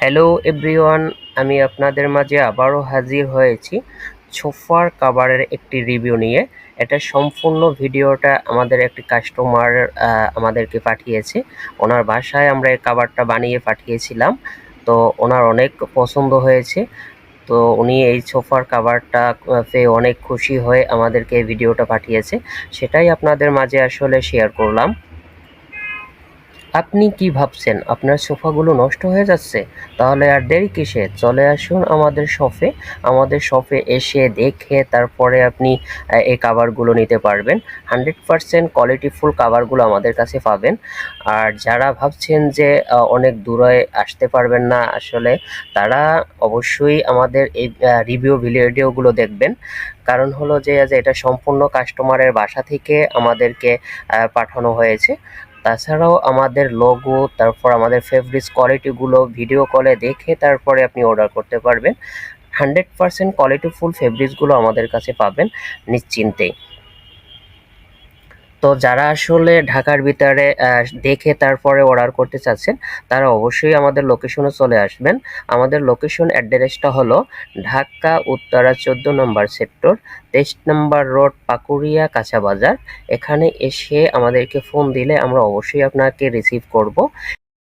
Hello everyone আমি আপনাদের মাঝে আবারও হাজির হয়েছি সোফার কাভারের একটি রিভিউ নিয়ে। এটা সম্পূর্ণ ভিডিওটা আমাদের একটি কাস্টমার আমাদেরকে পাঠিয়েছে। ওনার বাসায় আমরা এই কাভারটা বানিয়ে পাঠিয়েছিলাম। তো ওনার অনেক পছন্দ হয়েছে। তো উনি এই সোফার কাভারটা পেয়ে অনেক খুশি হয়ে আমাদেরকে এই ভিডিওটা পাঠিয়েছে। সেটাই আপনাদের মাঝে আসলে শেয়ার করলাম। আপনি কি ভাবছেন? আপনার সোফাগুলো নষ্ট হয়ে যাচ্ছে? তাহলে আর দেরি কিসে? চলে আসুন আমাদের শপে আমাদের শপে এসে দেখে তারপরে আপনি এই কাভারগুলো নিতে পারবেন। হান্ড্রেড পারসেন্ট কোয়ালিটিফুল কাভারগুলো আমাদের কাছে পাবেন। আর যারা ভাবছেন যে অনেক দূরে আসতে পারবেন না আসলে, তারা অবশ্যই আমাদের এই রিভিউ ভিডিওগুলো দেখবেন। কারণ হলো যে এটা সম্পূর্ণ কাস্টমারের বাসা থেকে আমাদেরকে পাঠানো হয়েছে। তাছাড়াও আমাদের লোগো তারপর আমাদের ফেভারিট কোয়ালিটিগুলো ভিডিও কলে দেখে তারপরে আপনি অর্ডার করতে পারবেন। হান্ড্রেড পারসেন্ট কোয়ালিটিফুল ফেব্রিক্সগুলো আমাদের কাছে পাবেন নিশ্চিন্তেই। তো যারা আসলে ঢাকার ভিতরে দেখে তারপরে অর্ডার করতে চাচ্ছেন, তারা অবশ্যই আমাদের লোকেশনে চলে আসবেন। আমাদের লোকেশন অ্যাড্রেসটা হলো ঢাকা উত্তরা চোদ্দ নম্বর সেক্টর তেইশ নম্বর রোড পাকুড়িয়া কাঁচা বাজার। এখানে এসে আমাদেরকে ফোন দিলে আমরা অবশ্যই আপনাকে রিসিভ করব।